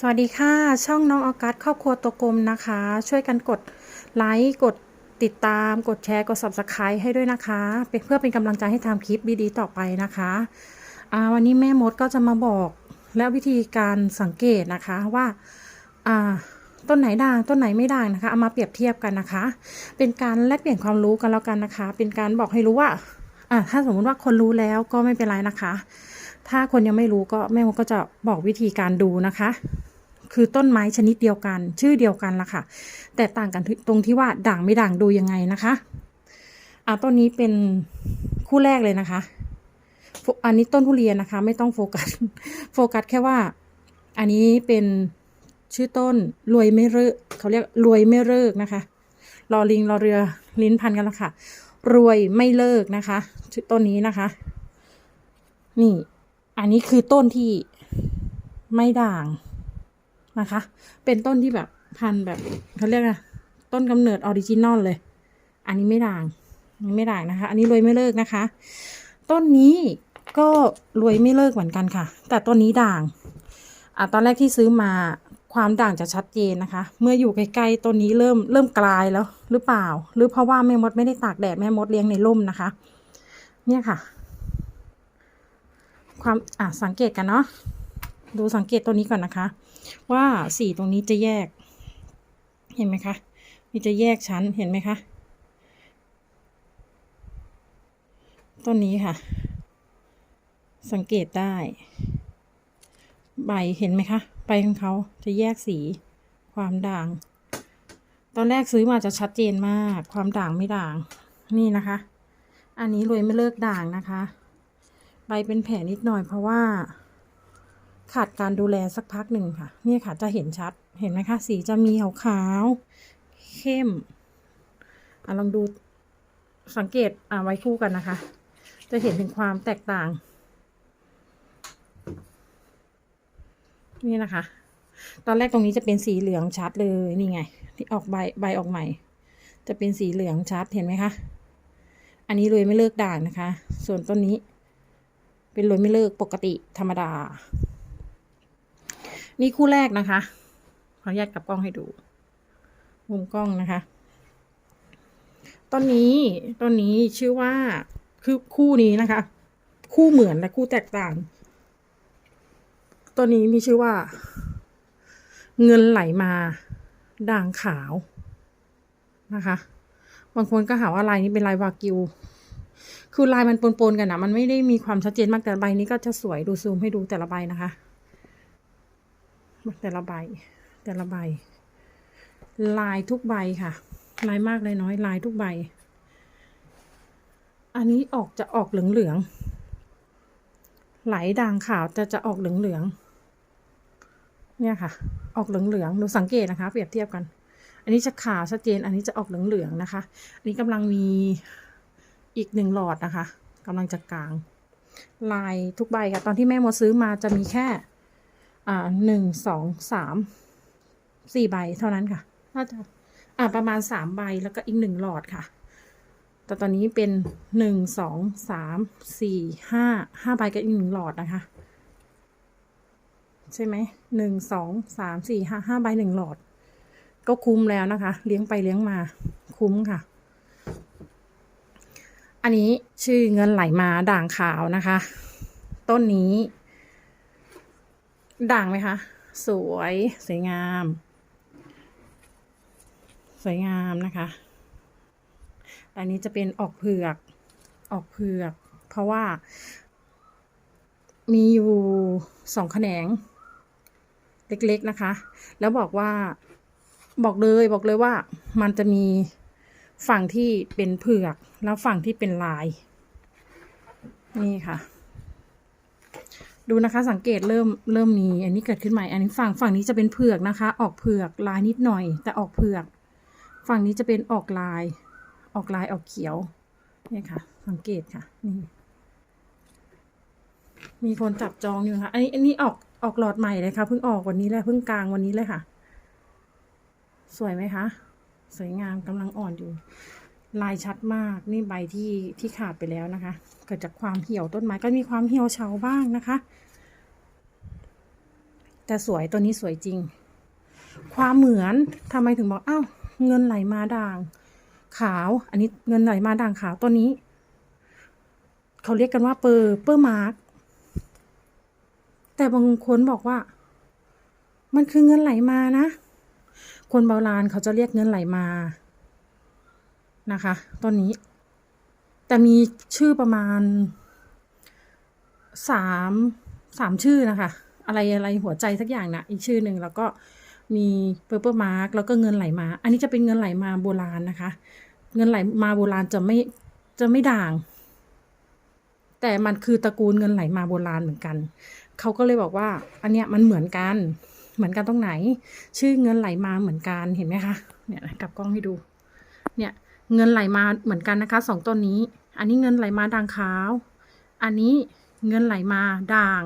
สวัสดีค่ะ ช่องน้องออกัสครอบครัวตัวกลมนะคะ ช่วยกันกดไลค์กดติดตาม กดแชร์ กด subscribe ให้ด้วยนะคะเเพื่อเป็นกำลังใจให้ทำคลิปดีๆต่อไปนะคะวันนี้แม่มดก็จะมาบอกและวิธีการสังเกตนะคะว่าต้นไหนด่างต้นไหนไม่ด่างนะคะเอามาเปรียบเทียบกันนะคะ เป็นการแลกเปลี่ยนความรู้กันแล้วกันนะคะ เป็นการบอกให้รู้ว่าถ้าสมมติว่าคนรู้แล้วก็ไม่เป็นไรนะคะ ถ้าคนยังไม่รู้ก็แม่มดก็จะบอกวิธีการดูนะคะ คือต้นไม้ชนิดเดียวกัน ชื่อเดียวกันละค่ะ แต่ต่างกันตรงที่ว่าด่างไม่ด่างดูยังไงนะคะอ่าต้นนี้เป็นคู่แรกเลยนะคะ อันนี้ต้นทุเรียนนะคะ ไม่ต้องโฟกัส โฟกัสแค่ว่า อันนี้เป็นชื่อต้นรวยไม่เลิกเขาเรียกรวยไม่เลิกนะคะรอลิงรอเรือลิ้นพันกันแล้วค่ะ รวยไม่เลิกนะคะ ชื่อต้นนี้นะคะ นี่ อันนี้คือต้นที่ไม่ด่างนะคะ เป็นต้นที่แบบพันแบบเขาเรียกอะต้นกำเนิดออริจินอลเลย อันนี้ไม่ด่างนนี้ไม่ด่างนะคะ อันนี้รวยไม่เลิกนะคะ ต้นนี้ก็รวยไม่เลิกเหมือนกันค่ะ แต่ต้นนี้ด่างอะตอนแรกที่ซื้อมาความด่างจะชัดเจนนะคะ เมื่ออยู่ใกล้ๆต้นนี้เริ่มเริ่มกลายแล้ว หรือเปล่า หรือเพราะว่าแม่มดไม่ได้ตากแดดแม่มดเลี้ยงในร่มนะคะ เนี่ยค่ะ ความอะสังเกตกันเนาะดูสังเกตตัวนี้ก่อนนะคะ ว่าสีตรงนี้จะแยก เห็นไหมคะนี่จะแยกชั้นเห็นไหมคะต้นนี้ค่ะ สังเกตได้ ใบเห็นไหมคะใบของเขาจะแยกสีความด่าง ตอนแรกซื้อมาจะชัดเจนมาก ความด่างไม่ด่างนี่นะคะ อันนี้รวยไม่เลิกด่างนะคะ ใบเป็นแผลนิดหน่อยเพราะว่า ขาดการดูแลสักพักหนึ่งค่ะ เนี่ยค่ะจะเห็นชัดเห็นไหมคะ สีจะมีขาวขาวเข้มอะลองดูสังเกตอ่าไว้คู่กันนะคะ จะเห็นถึงความแตกต่าง นี่นะคะ ตอนแรกตรงนี้จะเป็นสีเหลืองชัดเลยนี่ไง ที่ออกใบใบออกใหม่ จะเป็นสีเหลืองชัดเห็นไหมคะ อันนี้เลยไม่เลิกด่างนะคะ ส่วนต้นนี้ เป็นเลยไม่เลิกปกติธรรมดา นี่คู่แรกนะคะขออนุญาตกลับกล้องให้ดูมุมกล้องนะคะ ต้นนี้ต้นนี้ชื่อว่าคือคู่นี้นะคะ คู่เหมือนและคู่แตกต่างต้นนี้มีชื่อว่า เงินไหลมา ด่างขาวนะคะ บางคนก็หาว่าลายนี้เป็นลายวากิว คือลายมันปนๆกันนะมันไม่ได้มีความชัดเจนมากแต่ใบนี้ก็จะสวยดูซูมให้ดูแต่ละใบนะคะ แต่ละใบ แต่ละใบ ลายทุกใบค่ะ ลายมากลายน้อย ลายทุกใบ อันนี้ออกจะออกเหลืองๆไหลด่างขาวจะจะออกเหลืองๆเนี่ยค่ะ ออกเหลืองๆดูสังเกตนะคะ เปรียบเทียบกัน อันนี้จะขาวชัดเจน อันนี้จะออกเหลืองๆนะคะ อันนี้กำลังมี อีกหนึ่งหลอดนะคะกำลังจะกลาง ลายทุกใบค่ะ ตอนที่แม่โมซื้อมาจะมีแค่อ่าหนึ่งสองสามสี่ใบเท่านั้นค่ะน่าจะอ่าประมาณสามใบแล้วก็อีกหนึ่งหลอดค่ะ แต่ตอนนี้เป็นหนึ่งสองสามสี่ห้าห้าใบกับอีกหนึ่งหลอดนะคะ ใช่ไหมหนึ่งสองสามสี่ห้าห้าใบหนึ่งหลอด ก็คุ้มแล้วนะคะ เลี้ยงไปเลี้ยงมาคุ้มค่ะ อันนี้ชื่อเงินไหลมาด่างขาวนะคะ ต้นนี้ ด่างไหมคะ สวยสวยงาม สวยงามนะคะอันนี้จะเป็นออกเผือก ออกเผือก เพราะว่า มีอยู่สองแขนง เล็กๆนะคะ แล้วบอกว่า บอกเลยบอกเลยว่ามันจะมี ฝั่งที่เป็นเผือกแล้วฝั่งที่เป็นลาย นี่ค่ะ ดูนะคะสังเกตเริ่มเริ่มมีอันนี้เกิดขึ้นใหม่ อันนี้ฝั่งฝั่งนี้จะเป็นเผือกนะคะ ออกเผือกลายนิดหน่อย แต่ออกเผือก ฝั่งนี้จะเป็นออกลาย ออกลายออกเขียวนี่ค่ะ สังเกตค่ะนี่มีคนจับจองอยู่ค่ะ อันนี้อันนี้ออกออกหลอดใหม่เลยค่ะเพิ่งออกวันนี้เลยเพิ่งกลางวันนี้เลยค่ะ สวยไหมคะ สวยงามกำลังอ่อนอยู่ ลายชัดมากนี่ใบที่ที่ขาดไปแล้วนะคะ เกิดจากความเหี่ยวต้นไม้ก็มีความเหี่ยวเฉาบ้างนะคะ แต่สวยตัวนี้สวยจริง ความเหมือนทำไมถึงบอกอ้าวเงินไหลมาด่าง ขาว อันนี้เงินไหลมาด่างขาวตัวนี้ เขาเรียกกันว่าเปอร์เปอร์มาร์กแต่บางคนบอกว่า มันคือเงินไหลมานะ คนโบราณเขาจะเรียกเงินไหลมานะคะ ต้นนี้ แต่มีชื่อประมาณสามสามชื่อนะคะ อะไรอะไรหัวใจสักอย่างนะอีกชื่อหนึ่งแล้วก็มีเปอร์เปอร์มาร์กแล้วก็เงินไหลมา อันนี้จะเป็นเงินไหลมาโบราณนะคะ เงินไหลมาโบราณจะไม่จะไม่ด่าง แต่มันคือตระกูลเงินไหลมาโบราณเหมือนกัน เขาก็เลยบอกว่า อันเนี้ยมันเหมือนกัน เหมือนกันตรงไหน ชื่อเงินไหลมาเหมือนกันเห็นไหมคะเนี่ยกลับกล้องให้ดู เนี่ยเงินไหลมาเหมือนกันนะคะสองต้นนี้ อันนี้เงินไหลมาด่างขาว อันนี้เงินไหลมาด่าง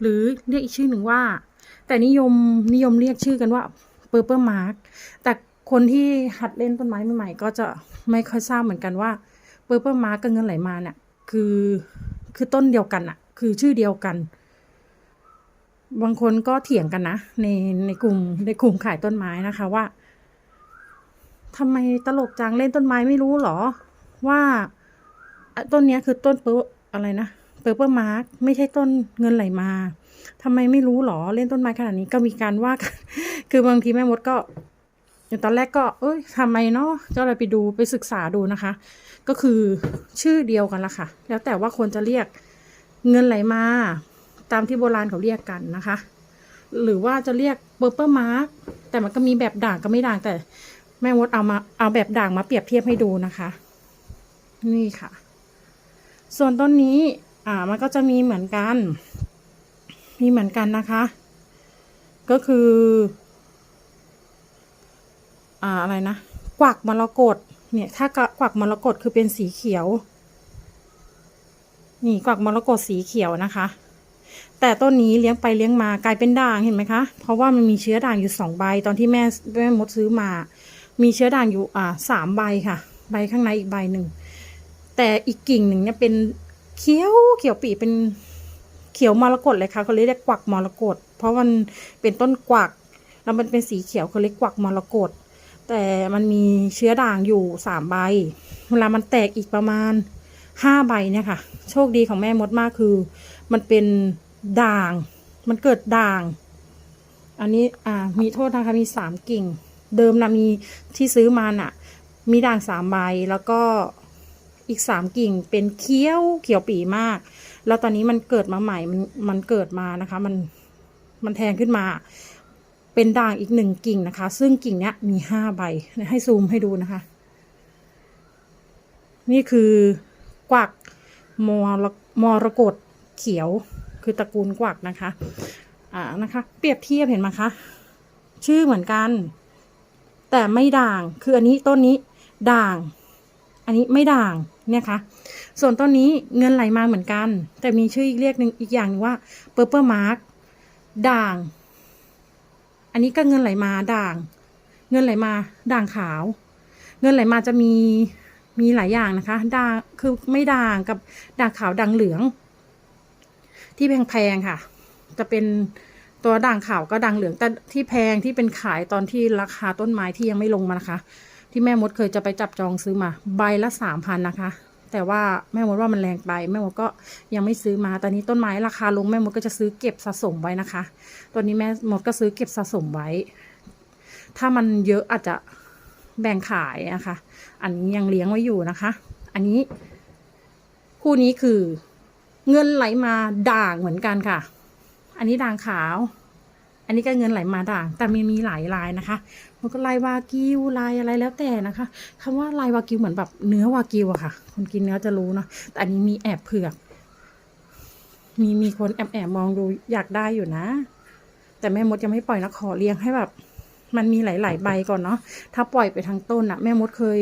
หรือเรียกอีกชื่อหนึ่งว่า แต่นิยมนิยมเรียกชื่อกันว่าเปอร์เปอร์มาร์กแต่คนที่หัดเล่นต้นไม้ใหม่ๆก็จะไม่ค่อยทราบเหมือนกันว่าเปอร์เปอร์มาร์กกับเงินไหลมาเนี่ยคือคือต้นเดียวกันอะคือชื่อเดียวกัน บางคนก็เถียงกันนะ ในในกลุ่มในกลุ่มขายต้นไม้นะคะว่าทำไมตลกจังเล่นต้นไม้ไม่รู้หรอ ว่าต้นนี้คือต้นเปอร์อะไรนะเปอร์เปอร์มาร์กไม่ใช่ต้นเงินไหลมาทำไมไม่รู้หรอเล่นต้นไม้ขนาดนี้ก็มีการว่ากันคือบางทีแม่มดก็ตอนแรกก็ เอ้ยทำไมเนาะก็เลยไปดูไปศึกษาดูนะคะ ก็คือชื่อเดียวกันละค่ะ แล้วแต่ว่าควรจะเรียกเงินไหลมา ตามที่โบราณเขาเรียกกันนะคะ หรือว่าจะเรียกเปอร์เปอร์มาร์กแต่มันก็มีแบบด่างก็ไม่ด่างแต่ แม่มดเอามาเอาแบบด่างมาเปรียบเทียบให้ดูนะคะ นี่ค่ะ ส่วนต้นนี้อ่ามันก็จะมีเหมือนกัน มีเหมือนกันนะคะ ก็คืออ่าอะไรนะกวักมรกตเนี่ยถ้ากวักมรกตคือเป็นสีเขียว นี่กวักมรกตสีเขียวนะคะ แต่ต้นนี้เลี้ยงไปเลี้ยงมากลายเป็นด่างเห็นไหมคะ เพราะว่ามันมีเชื้อด่างอยู่สองใบ ตอนที่แม่แม่มดซื้อมา มีเชื้อด่างอยู่อ่าสามใบค่ะ ใบข้างในอีกใบหนึ่ง แต่อีกกิ่งหนึ่งเนี่ยเป็นเขียวเขียวปีเป็นเขียวมรกตเลยค่ะเขาเรียกกวักมรกตเพราะมันเป็นต้นกวัก แล้วมันเป็นสีเขียวเขาเรียกกวักมรกตแต่มันมีเชื้อด่างอยู่สามใบ เวลามันแตกอีกประมาณห้าใบเนี่ยค่ะ โชคดีของแม่มดมากคือ มันเป็น ด่าง มันเกิดด่าง อันนี้อ่ามีโทษนะคะมีสามกิ่ง เดิมนะมีที่ซื้อมาน่ะ มีด่างสามใบแล้วก็อีกสามกิ่งเป็นเขียวเขียวปีมาก แล้วตอนนี้มันเกิดมาใหม่มันมันเกิดมานะคะ มันมันแทงขึ้นมา เป็นด่างอีกหนึ่งกิ่งนะคะ ซึ่งกิ่งเนี้ยมีห้าใบให้ซูมให้ดูนะคะ นี่คือกวักมรมรกตเขียว คือตระกูลกวักนะคะ อ่านะคะ เปรียบเทียบเห็นไหมคะ ชื่อเหมือนกัน แต่ไม่ด่าง คืออันนี้ต้นนี้ด่าง อันนี้ไม่ด่างเนี่ยค่ะ ส่วนต้นนี้เงินไหลมาเหมือนกัน แต่มีชื่ออีกเรียกหนึ่งอีกอย่างนึงว่าเปอร์เปอร์มาร์กด่าง อันนี้ก็เงินไหลมาด่าง เงินไหลมาด่างขาว เงินไหลมาจะมีมีหลายอย่างนะคะด่างคือไม่ด่างกับด่างขาวด่างเหลือง ที่แพงๆค่ะ จะเป็นตัวด่างขาวก็ด่างเหลืองแต่ที่แพงที่เป็นขายตอนที่ราคาต้นไม้ที่ยังไม่ลงมานะคะ ที่แม่มดเคยจะไปจับจองซื้อมา ใบละสามพันนะคะ แต่ว่าแม่มดว่ามันแรงไป แม่มดก็ยังไม่ซื้อมาตอนนี้ต้นไม้ราคาลงแม่มดก็จะซื้อเก็บสะสมไว้นะคะตอนนี้แม่มดก็ซื้อเก็บสะสมไว้ ถ้ามันเยอะอาจจะแบ่งขายนะคะ อันนี้ยังเลี้ยงไว้อยู่นะคะ อันนี้คู่นี้คือ เงินไหลมาด่างเหมือนกันค่ะ อันนี้ด่างขาว อันนี้ก็เงินไหลมาด่าง แต่มีมีหลายลายนะคะ มันก็ลายวากิวลายอะไรแล้วแต่นะคะคำว่าลายวากิวเหมือนแบบเนื้อวากิวอะค่ะ คนกินเนื้อจะรู้เนาะ แต่อันนี้มีแอบเผือก มีมีคนแอบแอบมองดูอยากได้อยู่นะ แต่แม่มดยังไม่ปล่อยนะขอเลี้ยงให้แบบ มันมีหลาย ๆ ใบก่อนเนาะ ถ้าปล่อยไปทางต้นอะแม่มดเคย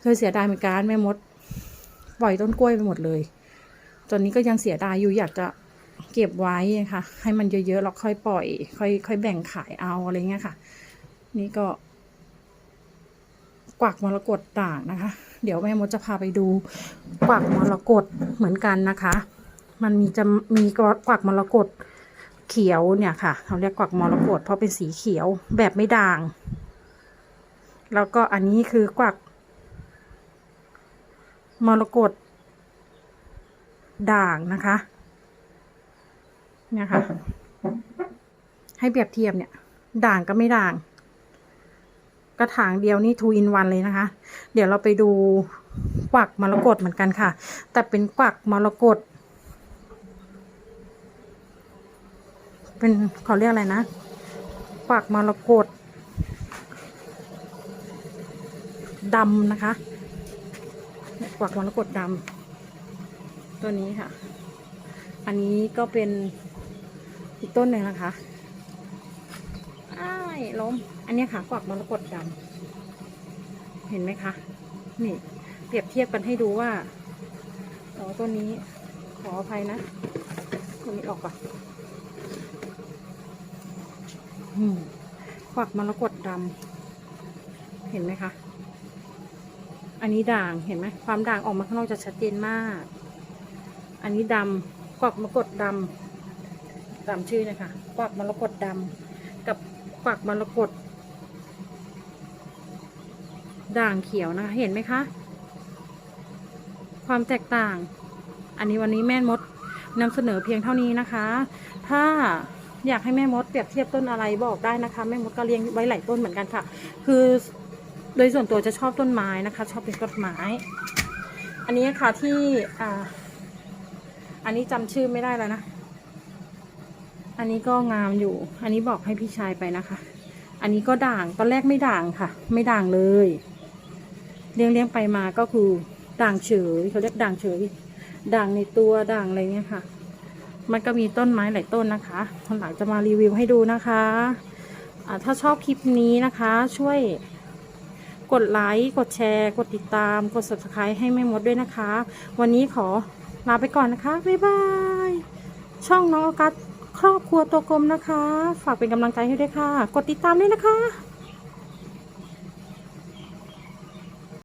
เคยเสียดายเหมือนกันแม่มด ปล่อยต้นกล้วยไปหมดเลย ตอนนี้ก็ยังเสียดายอยู่อยากจะเก็บไว้ค่ะ ให้มันเยอะๆแล้วค่อยปล่อย ค่อยค่อยแบ่งขายเอาอะไรเงี้ยค่ะ นี่ก็ กวักมรกตด่างนะคะ เดี๋ยวแม่มดจะพาไปดู กวักมรกตเหมือนกันนะคะ มันมีจะมีกวักมรกตเขียวเนี่ยค่ะเขาเรียกกวักมรกตเพราะเป็นสีเขียวแบบไม่ด่าง แล้วก็อันนี้คือกวักมรกต ด่างนะคะเนี่ยค่ะให้เปรียบเทียบเนี่ย ด่างก็ไม่ด่าง กระถางเดียวนี่ two in one เลยนะคะ เดี๋ยวเราไปดูกวักมรกตเหมือนกันค่ะ แต่เป็นกวักมรกตเป็นเขาเรียกอะไรนะกวักมรกตดำนะคะเนี่ยกวักมรกตดำ ตัวนี้ค่ะ อันนี้ก็เป็นอีกต้นหนึ่งนะคะอ้ายล้ม อันนี้ค่ะกวักมรกตดำเห็นไหมคะ นี่ เปรียบเทียบกันให้ดูว่าอ๋อต้นนี้ ขออภัยนะต้นนี้ออกก่อนอืมกวักมรกตดำเห็นไหมคะ อันนี้ด่างเห็นไหมความด่างออกมาข้างนอกจะชัดเจนมาก อันนี้ดำกวักมรกตดำตามชื่อนะคะกวักมรกตดำกับกวักมรกตด่างเขียวนะคะ เห็นไหมคะ ความแตกต่าง อันนี้วันนี้แม่มดนำเสนอเพียงเท่านี้นะคะ ถ้าอยากให้แม่มดเปรียบเทียบต้นอะไรบอกได้นะคะ แม่มดก็เลี้ยงไว้หลายต้นเหมือนกันค่ะ คือโดยส่วนตัวจะชอบต้นไม้นะคะ ชอบเป็นต้นไม้ อันนี้ค่ะที่อ่า อันนี้จำชื่อไม่ได้แล้วนะ อันนี้ก็งามอยู่ อันนี้บอกให้พี่ชายไปนะคะ อันนี้ก็ด่าง ตอนแรกไม่ด่างค่ะ ไม่ด่างเลย เลี้ยงเลี้ยงไปมาก็คือด่างเฉยเขาเรียกด่างเฉย ด่างในตัวด่างอะไรเงี้ยค่ะ มันก็มีต้นไม้หลายต้นนะคะคนหลังจะมารีวิวให้ดูนะคะถ้าชอบคลิปนี้นะคะ ช่วยกดไลค์ กดแชร์ กดติดตาม กด subscribe ให้แม่มดด้วยนะคะ วันนี้ขอ ลาไปก่อนนะคะ บ๊ายบาย ช่องน้องออกัสครอบครัวตัวกลมนะคะ ฝากเป็นกำลังใจให้ด้วยค่ะ กดติดตามด้วยนะคะ